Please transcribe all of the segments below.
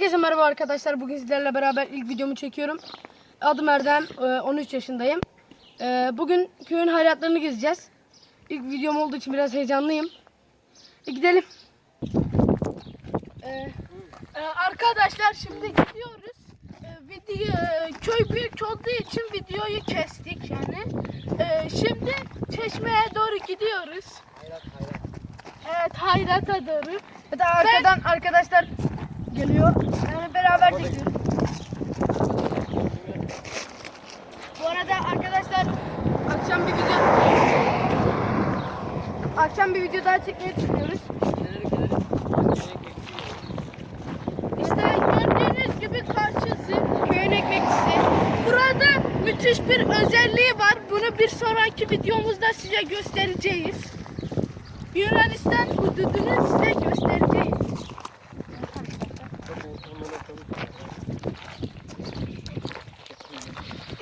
Herkese merhaba arkadaşlar. Bugün sizlerle beraber ilk videomu çekiyorum. Adım Erdem, e, 13 yaşındayım. E, Bugün köyün hayatlarını gezeceğiz. İlk videom olduğu için biraz heyecanlıyım. E, Gidelim. E, e, Arkadaşlar şimdi gidiyoruz. E, Video, e, köy büyük olduğu için videoyu kestik yani. E, Şimdi çeşmeye doğru gidiyoruz. Evet hayrata doğru. De arkadan arkadaşlar geliyor. Yani beraber de gidiyoruz. Bu arada arkadaşlar akşam bir video akşam bir video daha çekmeyi düşünüyoruz. İşte gördüğünüz gibi karşısı köyün ekmeklisi. Burada müthiş bir özelliği var. Bunu bir sonraki videomuzda size göstereceğiz. Yunanistan hududunu size göstereceğiz.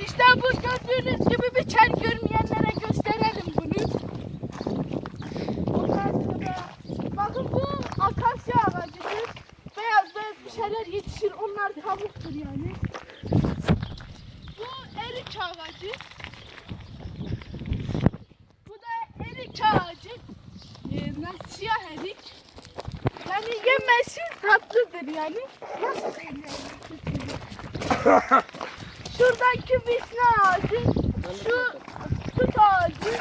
İşte bu gördüğünüz gibi bir çel görmeyenlere gösterelim bunu. Ondan bakın bu akasya ağacıdır. Beyaz beyaz bir şeyler yetişir. Onlar tavuktur yani. Bu erik ağacı. Bu da erik ağacı. Ee, siyah erik. Yani yemesi tatlıdır yani. Nasıl söyleyeyim? Şuradaki vişne ağacı, şu tut ağacı.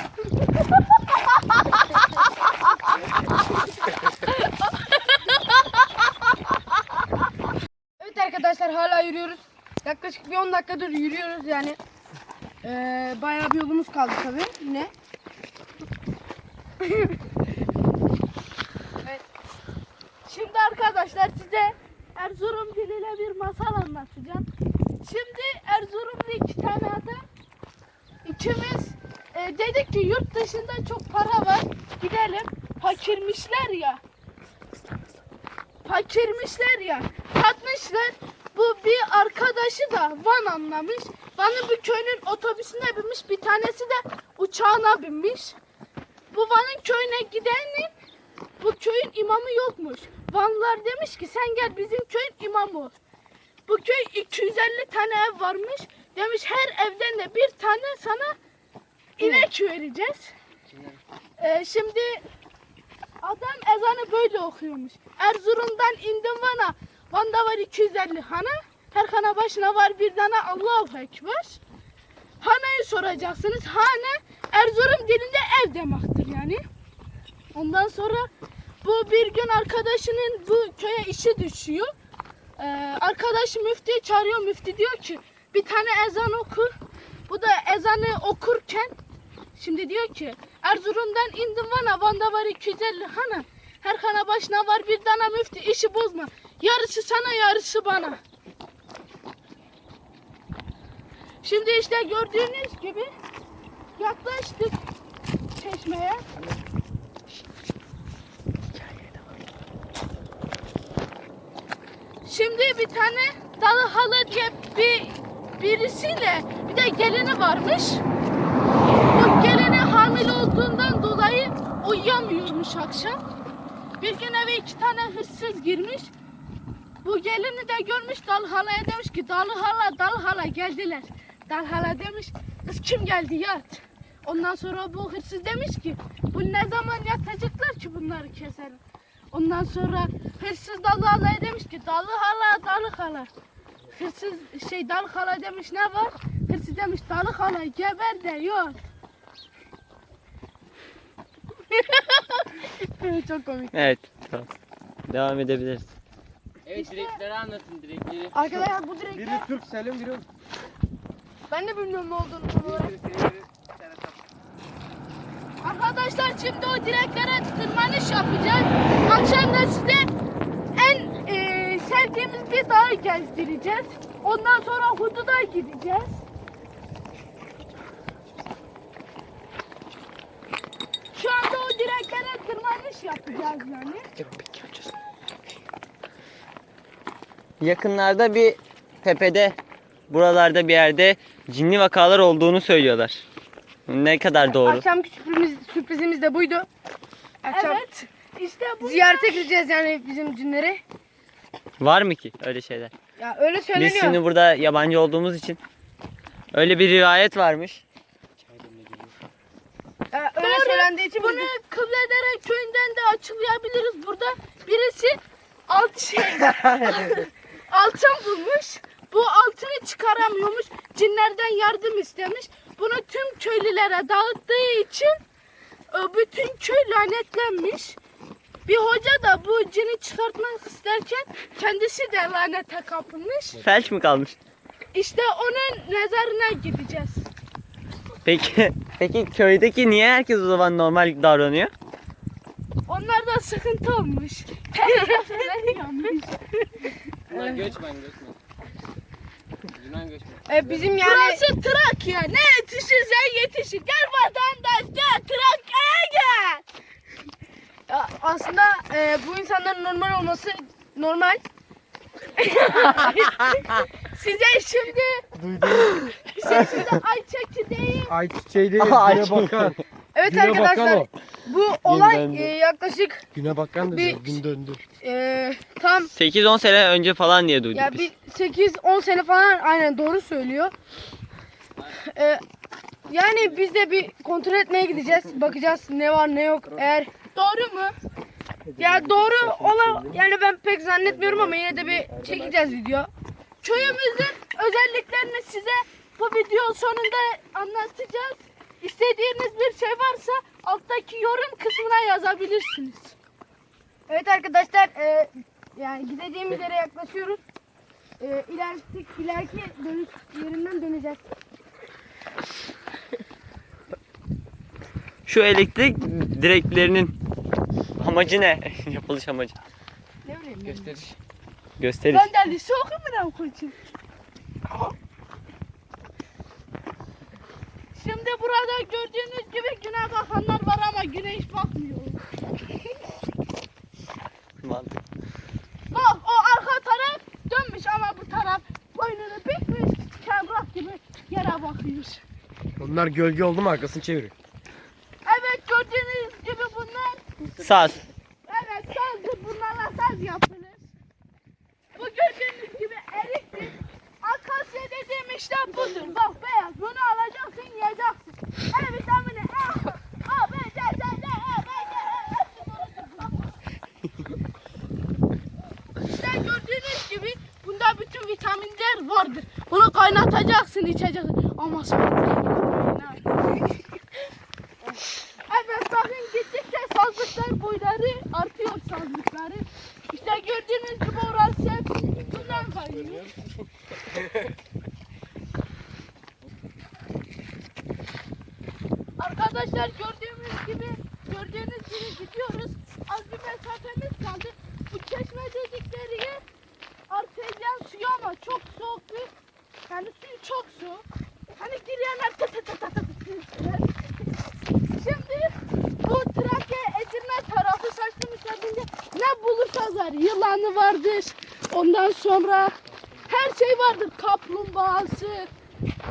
evet arkadaşlar hala yürüyoruz. Yaklaşık bir 10 dakikadır yürüyoruz yani. Ee, bayağı bir yolumuz kaldı tabii yine. evet. Şimdi arkadaşlar size Erzurum diliyle bir masal anlatacağım. Şimdi iki tane adam. İkimiz e, dedik ki yurt dışında çok para var. Gidelim. Fakirmişler ya. Fakirmişler ya. Tatmışlar bu bir arkadaşı da Van anlamış. Van'ın bir köyünün otobüsüne binmiş. Bir tanesi de uçağına binmiş. Bu Van'ın köyüne gidenin bu köyün imamı yokmuş. Vanlılar demiş ki sen gel bizim köyün imamı. Bu köy 250 tane ev varmış. Demiş her evden de bir tane sana inek vereceğiz. Ee, şimdi adam ezanı böyle okuyormuş. Erzurum'dan indim Van'a. Van'da var 250 hana. Her hana başına var bir tane Allahu Ekber. Hana'yı soracaksınız. Hane Erzurum dilinde ev demektir yani. Ondan sonra bu bir gün arkadaşının bu köye işi düşüyor. Ee, arkadaş müftüyü çağırıyor. Müftü diyor ki bir tane ezan oku. Bu da ezanı okurken şimdi diyor ki Erzurum'dan indim Van'a. Van'da var 250 hana. Her hana başına var bir tane müftü. işi bozma. Yarısı sana yarısı bana. Şimdi işte gördüğünüz gibi yaklaştık çeşmeye. Şimdi bir tane dalı hala diye bir birisiyle bir de gelini varmış. Bu gelini hamile olduğundan dolayı uyuyamıyormuş akşam. Bir gün eve iki tane hırsız girmiş. Bu gelini de görmüş dal halaya demiş ki dalı hala dal hala geldiler. Dal hala demiş kız kim geldi yat. Ondan sonra bu hırsız demiş ki bu ne zaman yatacaklar ki bunları keselim. Ondan sonra hırsız dalı halaya demiş ki dalı hala dalı hala. Hırsız şey dalı hala demiş ne var? Hırsız demiş dalı hala geber de yok. Çok komik. Evet. Tamam. Devam edebiliriz. Evet direkleri anlatın direkleri. Arkadaşlar bu direkt Biri Türk Selim biri ben de bilmiyorum ne olduğunu tam olarak. Arkadaşlar şimdi o direklere tırmanış yapacağız. Akşam da size e, bir dağı gezdireceğiz. Ondan sonra Hudu'da gideceğiz. Şu anda o direklere tırmanış yapacağız yani. Yakınlarda bir tepede buralarda bir yerde cinli vakalar olduğunu söylüyorlar. Ne kadar doğru? Akşamki sürpriz, sürprizimiz de buydu. Akşam Evet. İşte bu ziyarete gideceğiz yani bizim cinleri. Var mı ki öyle şeyler? Ya öyle Biz söyleniyor. şimdi burada yabancı olduğumuz için öyle bir rivayet varmış. Ya öyle Doğru. söylendiği için Bunu biz de- Kıbledere köyünden de açıklayabiliriz. Burada birisi alt şey, altın bulmuş. Bu altını çıkaramıyormuş. Cinlerden yardım istemiş. Bunu tüm köylülere dağıttığı için e, bütün köy lanetlenmiş. Bir hoca da bu cini çıkartmak isterken kendisi de lanete kapılmış. Felç mi kalmış? İşte onun mezarına gideceğiz. Peki peki köydeki niye herkes o zaman normal davranıyor? Onlarda sıkıntı olmuş. Bunlar göçmen göçmen. Yunan göçmen. E, bizim yani Burası Trakya. Ne yetişirsen yetişir. Gel vatandaş gel Trakya'ya gel. Aslında e, bu insanların normal olması normal. Size şimdi size şimdi ay çekirdeği Ayçiçeği değil, Aha, güne bakan. Evet Güne arkadaşlar o. bu olay e, yaklaşık Güne bakan da Bir- diyor, gün döndü. e, tam 8-10 sene önce falan diye duyduk ya biz. bir 8-10 sene falan aynen doğru söylüyor. E, yani biz de bir kontrol etmeye gideceğiz. Bakacağız ne var ne yok. Eğer doğru mu? ya doğru ola yani ben pek zannetmiyorum ama yine de bir çekeceğiz video. Köyümüzün özelliklerini size bu video sonunda anlatacağız. İstediğiniz bir şey varsa alttaki yorum kısmına yazabilirsiniz. Evet arkadaşlar e, yani gideceğimiz yere yaklaşıyoruz. E, ileriki, ileriki dönüş yerinden döneceğiz. Şu elektrik direklerinin amacı ne? Yapılış amacı. Ne bileyim. Gösteriş. Gösteriş. Ben de lise okumuna koçum. Şimdi burada gördüğünüz gibi güne bakanlar var ama güneş bakmıyor. Mantık. Bak o arka taraf dönmüş ama bu taraf boynunu bükmüş. Kemrak gibi yere bakıyor. Onlar gölge oldu mu arkasını çeviriyor. Evet gördüğünüz gibi bunlar Saz. evet sazdır bunlarla saz yapılır. Bu gördüğünüz gibi eriktir. Akasya dediğim işte budur. Bak beyaz bunu alacaksın yiyeceksin. E vitamini A, A, B, C, D, D, E, B, C, E. İşte gördüğünüz gibi bunda bütün vitaminler vardır. Bunu kaynatacaksın içeceksin. Ama sonra Evet bakın gittikçe sazlıklar boyları artıyor sazlıkları. İşte gördüğünüz gibi orası hep bundan kaynıyor. Arkadaşlar gördüğümüz gibi gördüğünüz gibi gidiyoruz. Az bir mesafemiz kaldı. Bu çeşme dedikleri yer artezyen suyu ama çok soğuk bir yani suyu çok soğuk. Hani girenler tı tı tı tı tı. Şimdi bu Trakya Edirne tarafı saçlı müsaadinde ne bulursanız var. Yılanı vardır. Ondan sonra her şey vardır. Kaplumbağası,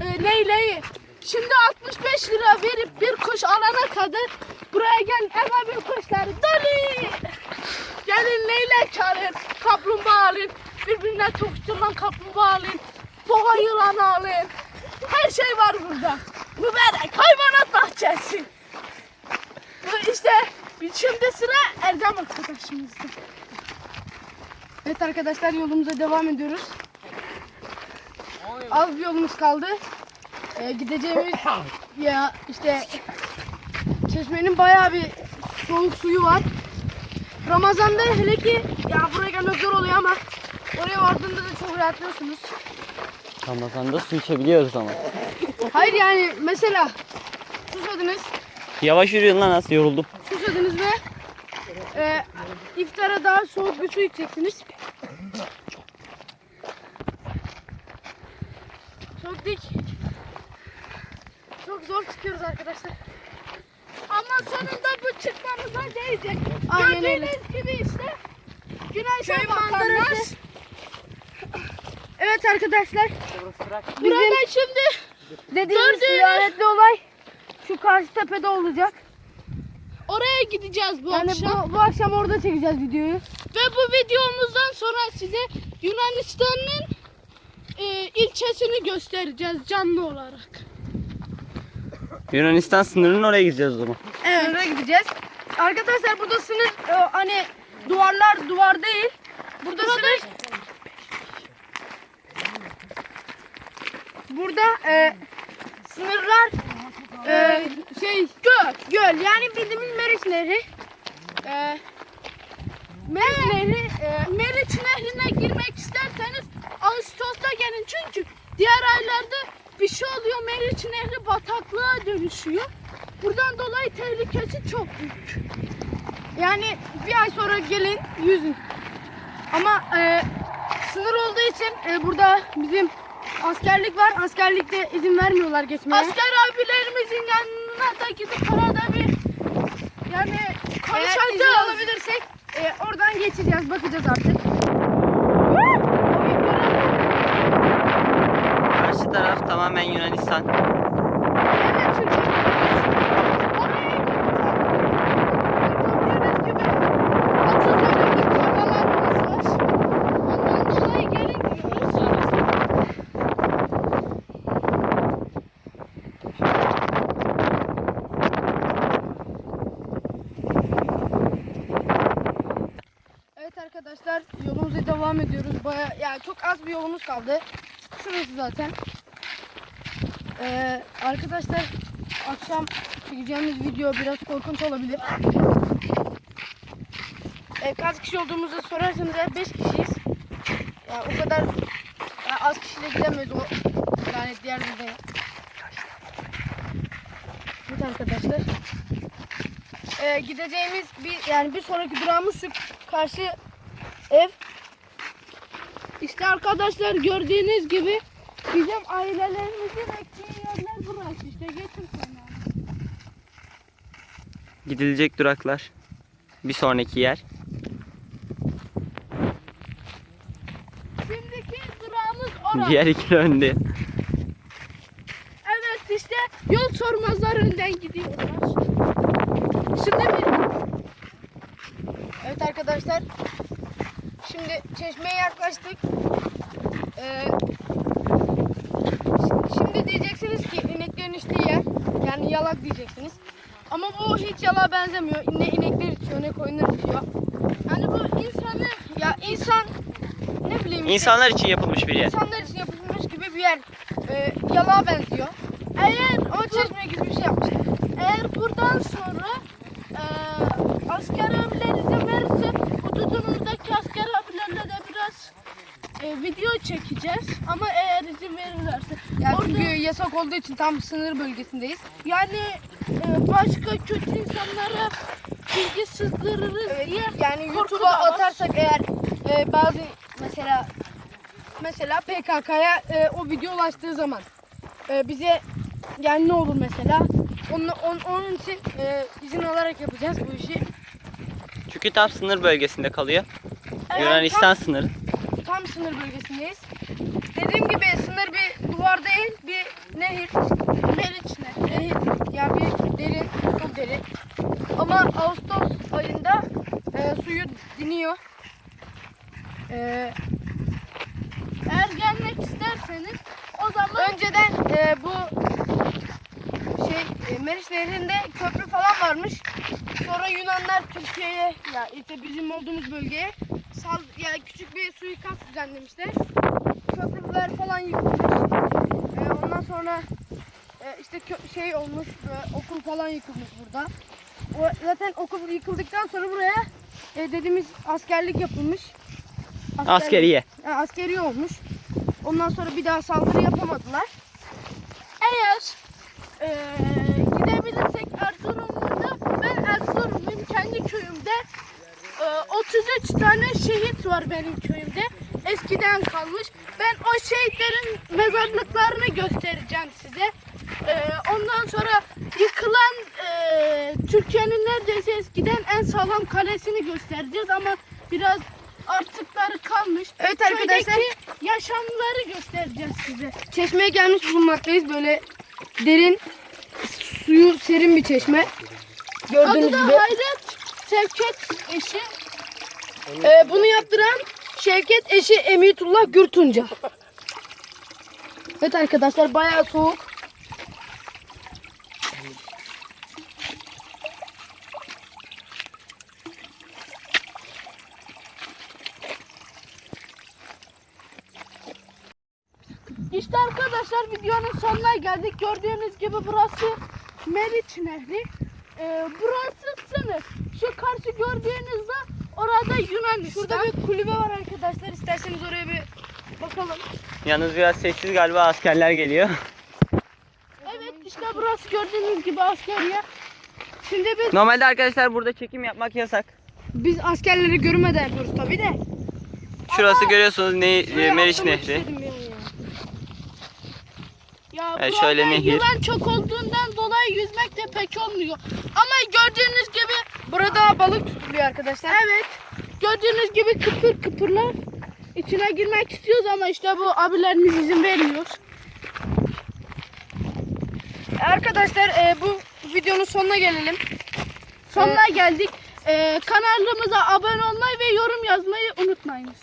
e, leyleği. Şimdi 65 lira verip bir kuş alana kadar buraya gel hemen bir kuşları dolu. Gelin leylek alın, kaplumbağa alın. Birbirine tokuşturulan kaplumbağa alın. Boğa yılanı alın. Her şey var burada. Mübarek hayvanat bahçesi. İşte şimdi sıra Erdem arkadaşımızda. Evet arkadaşlar yolumuza devam ediyoruz. Az bir yolumuz kaldı. Ee, gideceğimiz ya işte çeşmenin bayağı bir soğuk suyu var. Ramazan'da hele ki ya buraya gelmek zor oluyor ama oraya vardığında da çok rahatlıyorsunuz. Ramazan'da su içebiliyoruz ama. Hayır yani mesela susadınız, Yavaş yürüyün lan az yoruldum. susadınız ve e, iftara daha soğuk bir su içeceksiniz. Çok dik. Çok zor çıkıyoruz arkadaşlar. Ama çıkmamıza değecek. Aynen öyle. Gördüğünüz gibi işte güneşe bakanlar. Evet arkadaşlar. Burada şimdi Dediğimiz Gördüğünüz- lanetli olay şu karşı tepede olacak. oraya gideceğiz bu Yani akşam. bu, bu akşam orada çekeceğiz videoyu. Ve bu videomuzdan sonra size Yunanistan'ın e, ilçesini göstereceğiz canlı olarak. Yunanistan sınırının oraya gideceğiz o zaman. Evet. Sınıra gideceğiz. Arkadaşlar burada sınır e, hani duvarlar duvar değil. Burada sınır Burada e, sınırlar e, şey göl, göl yani bildiğimiz Meriç Nehri. E, Meriç Nehri e, Meriç Nehri'ne girmek isterseniz Ağustos'ta gelin çünkü diğer aylarda bir şey oluyor Meriç Nehri bataklığa dönüşüyor. Buradan dolayı tehlikesi çok büyük. yani bir ay sonra gelin yüzün. Ama e, sınır olduğu için e, burada bizim askerlik var. Askerlikte izin vermiyorlar geçmeye. Asker abilerimizin yanına da gidip arada bir yani Eğer izin konuşacağız. alabilirsek e, oradan geçeceğiz, bakacağız artık. Karşı taraf tamamen Yunanistan. Evet çünkü oraya gördüğünüz gibi 30 dönümlük tarlalarımız var. Ondan dolayı gelin diyoruz. Evet arkadaşlar yolumuza devam ediyoruz. Baya yani çok az bir yolumuz kaldı. Şurası zaten. Arkadaşlar akşam çekeceğimiz video biraz korkunç olabilir. Ee, kaç kişi olduğumuzu sorarsanız eğer 5 kişiyiz. Yani o kadar yani az kişiyle gidemeyiz o lanet diğer videoya. Evet arkadaşlar. Ee, gideceğimiz bir yani bir sonraki durağımız şu karşı ev. İşte arkadaşlar gördüğünüz gibi bizim ailelerimizin ektiği yerler burası. İşte geçin sonra. Gidilecek duraklar. Bir sonraki yer. Şimdiki durağımız orası. Diğer iki önde. Evet işte yol sormazlar önden gidiyorlar. Şimdi bir Evet arkadaşlar. Şimdi çeşmeye yaklaştık. Ee, şimdi diyeceksiniz ki ineklerin içtiği yer. Yani yalak diyeceksiniz. Ama bu hiç yalağa benzemiyor. Ne inekler içiyor ne koyunlar içiyor. hani bu insanı Ya insan ne bileyim işte, İnsanlar için yapılmış bir yer. insanlar için yapılmış gibi bir yer. Ee, yalağa benziyor. eğer Ama çeşme gibi bir şey yapmışlar. eğer buradan sonra e, asker abiler izin verirse hududumuzdaki asker abilerle de biraz e, video çekeceğiz. Ama eğer izin verirlerse. Yani Orada- çünkü yasak olduğu için tam sınır bölgesindeyiz. Yani başka kötü insanlara bilgi sızdırırız Evet, diye yani YouTube'a atarsak eğer e, bazı mesela mesela PKK'ya e, o video ulaştığı zaman e, bize yani ne olur mesela onun, on- onun için e, izin alarak yapacağız bu işi. Çünkü tam sınır bölgesinde kalıyor. Yunanistan sınırı. Tam sınır bölgesindeyiz. Dediğim gibi sınır bir duvar değil bir nehir. Meriç ne? Nehir yani bir derin çok derin. Ama Ağustos ayında e, suyu diniyor. E, Eğer gelmek isterseniz o zaman Önceden e, bu şey e, Meriç Nehri'nde köprü falan varmış. Sonra Yunanlar Türkiye'ye ya işte bizim olduğumuz bölgeye sal yani küçük bir suikast düzenlemişler. Köprüler falan yıkılmış. E, ondan sonra e, işte kö- şey olmuş e, okul falan yıkılmış burada. O, zaten okul yıkıldıktan sonra buraya e, dediğimiz askerlik yapılmış. Askerlik- Askeriye. e, askeri olmuş. Ondan sonra bir daha saldırı yapamadılar. eğer e, gidebilirsek Erzurum'da ben Erzurum'um kendi köyümde e, 33 tane şehit var benim köyümde. Eskiden kalmış. Ben o şehitlerin mezarlıklarını göstereceğim size. E, ondan sonra yıkılan e, Türkiye'nin neredeyse eskiden en sağlam kalesini göstereceğiz ama biraz artıkları kalmış. Evet arkadaşlar. Köydeki yaşamları göstereceğiz size. Çeşmeye gelmiş bulunmaktayız. Böyle derin, suyu serin bir çeşme. Gördüğünüz Adı da gibi. Hayret Sevket eşi. Ee, bunu yaptıran Şevket eşi Emitullah Gürtunca. Evet arkadaşlar bayağı soğuk. İşte arkadaşlar videonun sonuna geldik. Gördüğünüz gibi burası Meriç Nehri. Ee, burası sınır. Şu karşı gördüğünüzde orada Yunanistan. Şurada bir kulübe var arkadaşlar. İsterseniz oraya bir bakalım. Yalnız biraz sessiz galiba askerler geliyor. Evet işte burası gördüğünüz gibi askeriye. Şimdi biz Normalde arkadaşlar burada çekim yapmak yasak. Biz askerleri görmeden yapıyoruz tabii de. Şurası görüyorsunuz ne, Meriç Nehri. Ya. burada şöyle nehir. yılan çok olduğundan dolayı yüzmek de pek olmuyor. Ama gördüğünüz gibi Burada balık tutuluyor arkadaşlar. evet gördüğünüz gibi kıpır kıpırlar. İçine girmek istiyoruz ama işte bu abilerimiz izin vermiyor. Arkadaşlar e, bu videonun sonuna gelelim. Sonuna geldik. Ee, kanalımıza abone olmayı ve yorum yazmayı unutmayınız.